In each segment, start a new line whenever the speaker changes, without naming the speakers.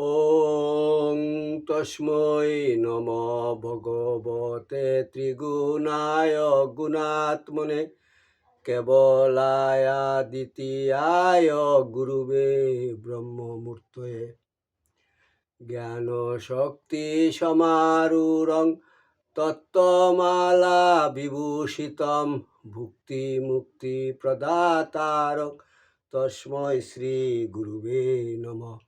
ওং তস্মৈ নম ভগবতে ত্রিগুণায় গুণাত্মনে কেবলায়া দ্বিতীয় গুরুবে ব্রহ্মমূর্তয়ে জ্ঞান শক্তি সমারুরং তত্ত্বমালা বিভূষিতম ভুক্তি মুক্তি প্রদাতারক তস্মৈ শ্রী গুরুবে নমঃ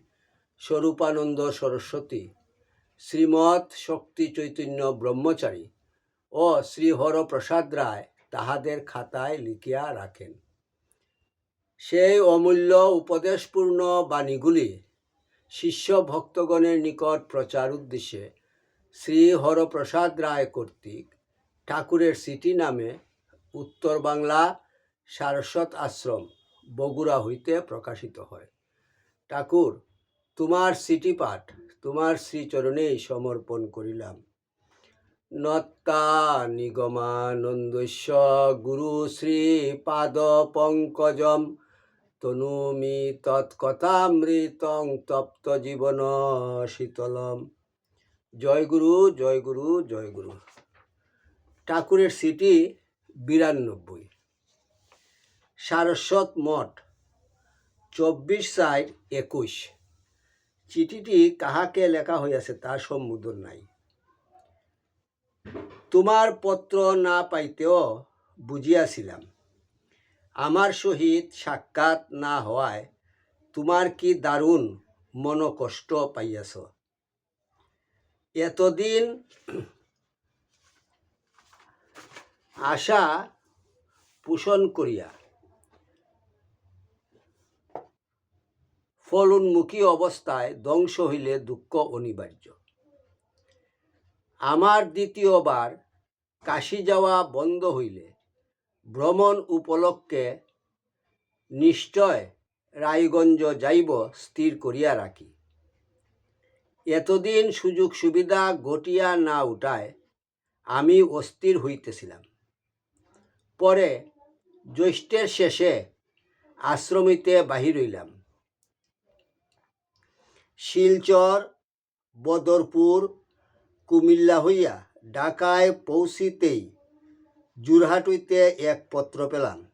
স্বরূপানন্দ সরস্বতী, শ্রীমৎ শক্তি চৈতন্য ব্রহ্মচারী ও শ্রী হরপ্রসাদ রায় তাহাদের খাতায় লিখিয়া রাখেন। সেই অমূল্য উপদেশপূর্ণ বাণীগুলি শিষ্য ভক্তগণের নিকট প্রচার উদ্দেশ্যে শ্রী হরপ্রসাদ রায় কর্তৃক ঠাকুরের সিটি নামে উত্তর বাংলা সারস্বত আশ্রম বগুড়া হইতে প্রকাশিত হয়। ঠাকুর তোমার পাঠ তোমার শ্রীচরণেই সমর্পণ করিলাম। নত্তা নিগমানন্দস্য গুরু শ্রী পাদ পঙ্কজম, তনুমি তৎকথামৃতং তপ্ত জীবন শীতলম। জয় গুরু জয় গুরু জয় গুরু। ঠাকুরের সিটি বিরানব্বই। সারস্বত মঠ, চব্বিশ সাইড একুশ। চিঠিটি কাহাকে লেখা হইয়াছে তার সম্বোধন নাই। তোমার পত্র না পাইতেও বুঝিয়াছিলাম। আমার সহিত সাক্ষাৎ না হওয়ায় তোমার কি দারুণ মনকষ্ট পাইয়াছ। এতদিন আশা পোষণ করিয়া ফলোন্মুখী অবস্থায় ধ্বংস হইলে দুঃখ অনিবার্য। আমার দ্বিতীয়বার কাশি যাওয়া বন্ধ হইলে ভ্রমণ উপলক্ষে নিশ্চয় রায়গঞ্জ যাইব স্থির করিয়া রাখি। এতদিন সুযোগ সুবিধা ঘটিয়া না উঠায় আমি অস্থির হইতেছিলাম। পরে জ্যৈষ্ঠের শেষে আশ্রমিতে বাহির হইলাম। শিলচর, বদরপুর, কুমিল্লা হইয়া ঢাকায় পৌঁছিতেই জুরহাট হইতে এক পত্র পেলাম।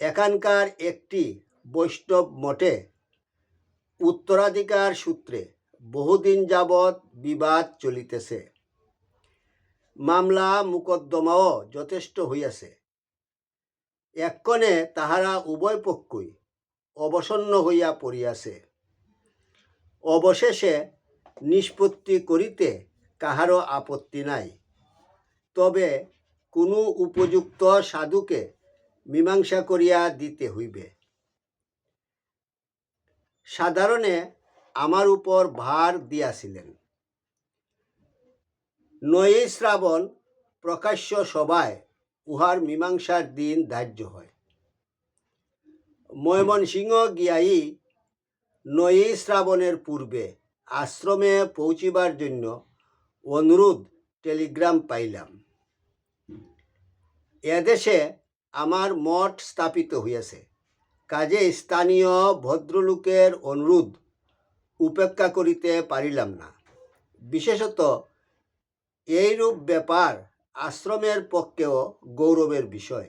এখানকার একটি বৈষ্ণব মঠে উত্তরাধিকার সূত্রে বহুদিন যাবৎ বিবাদ চলিতেছে। মামলা, মোকদ্দমাও যথেষ্ট হইয়াছে। এক্ষণে তাহারা উভয় পক্ষই অবসন্ন হইয়া পড়িয়াছে। অবশেষে নিষ্পত্তি করিতে কাহারও আপত্তি নাই। তবে কোনো উপযুক্ত সাধুকে মীমাংসা করিয়া দিতে হইবে। সাধারণে আমার উপর ভার দিয়াছিলেন। নয়ই শ্রাবণ প্রকাশ্য সভায় উহার মীমাংসার দিন ধার্য হয়। ময়মনসিংহ গিয়াই নয়ই শ্রাবণের পূর্বে আশ্রমে পৌঁছিবার জন্য অনুরোধ টেলিগ্রাম পাইলাম। এদেশে আমার মঠ স্থাপিত হইয়াছে। কাজে স্থানীয় ভদ্রলোকের অনুরোধ উপেক্ষা করিতে পারিলাম না। বিশেষত এইরূপ ব্যাপার আশ্রমের পক্ষেও গৌরবের বিষয়।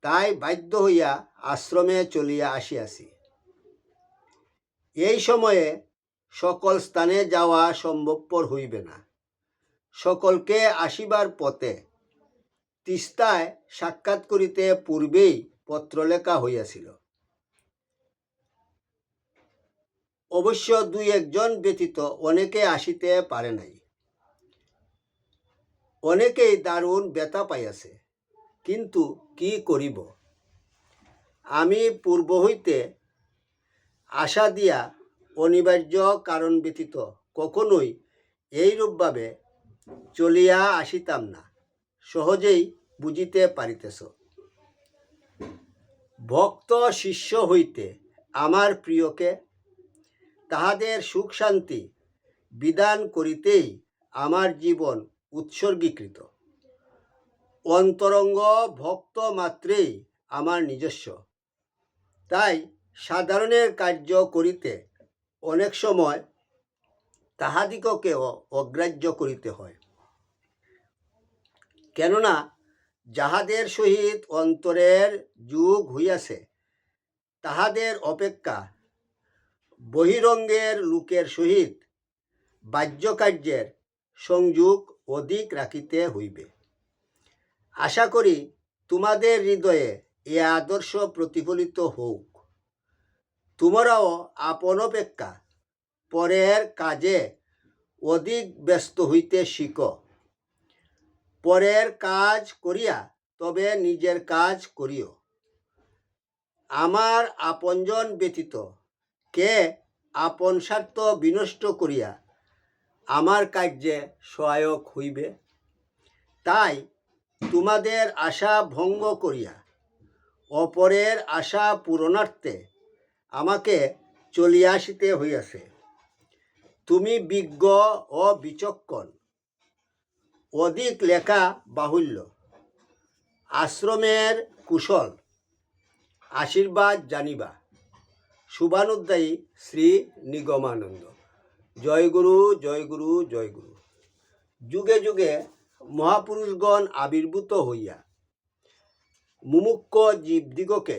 তাই বাধ্য হইয়া আশ্রমে চলিয়া আসিয়াছি। এই সময়ে সকল স্থানে যাওয়া সম্ভবপর হইবে না। সকলকে আসিবার পথে তিস্তায় সাক্ষাৎ করিতে পূর্বেই পত্র লেখা হইয়াছিল। অবশ্য দুই একজন ব্যতীত অনেকে আসিতে পারে নাই। অনেকেই দারুণ ব্যথা পাইয়াছে, কিন্তু কি করিব? আমি পূর্ব হইতে আশা দিয়া অনিবার্য কারণ ব্যতীত কখনোই এইরূপভাবে চলিয়া আসিতাম না। সহজেই বুঝিতে পারিতেছ। ভক্ত শিষ্য হইতে আমার প্রিয়কে তাহাদের সুখ শান্তি বিধান করিতেই আমার জীবন উৎসর্গীকৃত। অন্তরঙ্গ ভক্ত মাত্রেই আমার নিজস্ব। তাই সাধারণের কার্য করিতে অনেক সময় তাহাদিগকেও অগ্রাহ্য করিতে হয়। কেননা যাহাদের সহিত অন্তরের যুগ হইয়াছে, তাহাদের অপেক্ষা বহিরঙ্গের লোকের সহিত বাহ্যকার্যের সংযোগ অধিক রাখিতে হইবে। আশা করি তোমাদের হৃদয়ে এ আদর্শ প্রতিফলিত হোক। তোমরাও আপন অপেক্ষা। পরের কাজে অধিক ব্যস্ত হইতে শিখ। পরের কাজ করিয়া তবে নিজের কাজ করিও। আমার আপনজন ব্যতীত কে আপন স্বার্থ বিনষ্ট করিয়া আমার কার্যে সহায়ক হইবে? তাই তোমাদের আশা ভঙ্গ করিয়া, অপরের আশা পূরণার্থে আমাকে চলিয়া আসিতে হইয়াছে। তুমি বিজ্ঞ ও বিচক্ষণ, অধিক লেখা বাহুল্য, আশ্রমের কুশল, আশীর্বাদ জানিবা। শুভানুদ্দায়ী শ্রী নিগমানন্দ। জয় গুরু জয় গুরু জয় গুরু। যুগে যুগে মহাপুরুষগণ আবির্ভূত হইয়া, মুমুক্ষ জীবদিগকে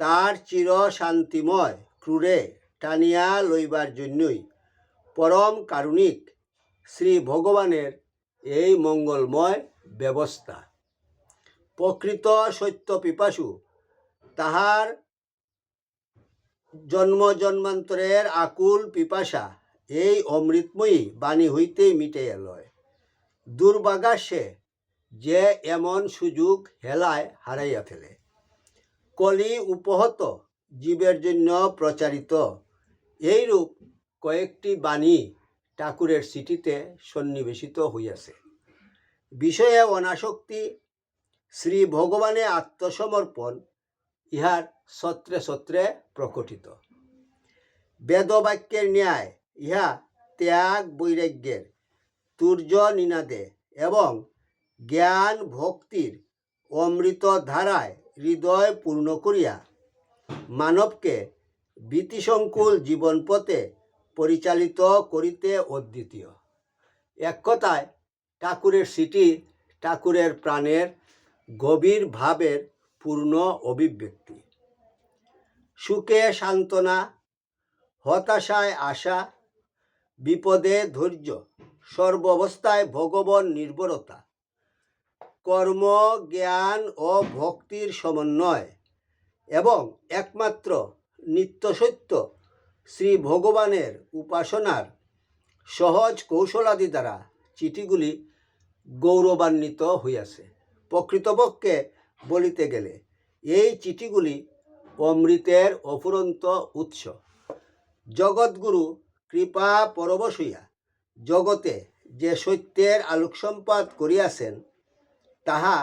তার চির শান্তিময় ক্রুরে টানিয়া লইবার জন্যই পরম কারুণিক শ্রী ভগবানের এই মঙ্গলময় ব্যবস্থা। প্রকৃত সত্য পিপাসু তাহার জন্ম জন্মান্তরের আকুল পিপাসা এই অমৃতময়ী বাণী হইতেই মিটাইয়া লয় দুর্ভাগা সে যে এমন সুযোগ হেলায় হারাইয়া ফেলে। কলি উপহত, জীবের জন্য প্রচারিত। এইরূপ কয়েকটি বাণী ঠাকুরের সিটিতে সন্নিবেশিত হইয়াছে। বিষয়ে অনাসক্তি, শ্রী ভগবানে আত্মসমর্পণ ইহার সত্রে সত্রে প্রকটিত। বেদবাক্যের ন্যায় ইহা ত্যাগ বৈরাগ্যের তুর্য নিনাদে এবং জ্ঞান ভক্তির অমৃত ধারায় হৃদয় পূর্ণ করিয়া মানবকে ভীতিসংকুল জীবনপথে পরিচালিত করিতে অদ্বিতীয়। এক কথায়, ঠাকুরের সিটি ঠাকুরের প্রাণের গভীর ভাবের পূর্ণ অভিব্যক্তি। সুখে সান্ত্বনা, হতাশায় আশা, বিপদে ধৈর্য, সর্বাবস্থায় ভগবান নির্ভরতা কর্ম, জ্ঞান ও ভক্তির সমন্বয় এবং একমাত্র নিত্যসত্য শ্রী ভগবানের উপাসনার সহজ কৌশলাদি দ্বারা চিঠিগুলি গৌরবান্বিত হইয়াছে। প্রকৃতপক্ষে বলিতে গেলে এই চিঠিগুলি অমৃতের অফুরন্ত উৎস। জগৎগুরু কৃপা পরবশ হইয়া জগতে যে সত্যের আলোকসম্পাদ করিয়াছেন তাহা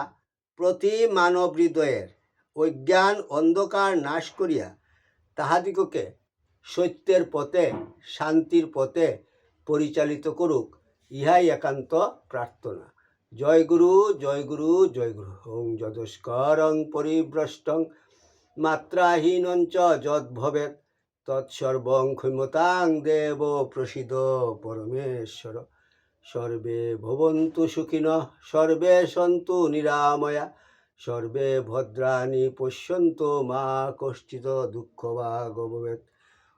প্রতি মানব হৃদয়ের অজ্ঞান অন্ধকার নাশ করিয়া তাহাদিগকে সত্যের পথে, শান্তির পথে পরিচালিত করুক, ইহাই একান্ত প্রার্থনা। জয় গুরু জয় গুরু জয় গুরু। ওং যদস্করং পরিভ্রষ্টং মাত্রাহীনং চ যদ্ভবেৎ। তৎসর্বং ক্ষমতাং দেব প্রসিদ পরমেশ্বর। সর্বে ভবন্তু সুখিনঃ, সর্বে সন্তু নিরাময়া, সর্বে ভদ্রাণি পশ্যন্ত মা কষ্টিত দুঃখ বা গভবেত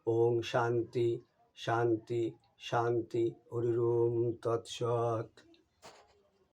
ওং শান্তি শান্তি শান্তি হরিম তৎসৎ।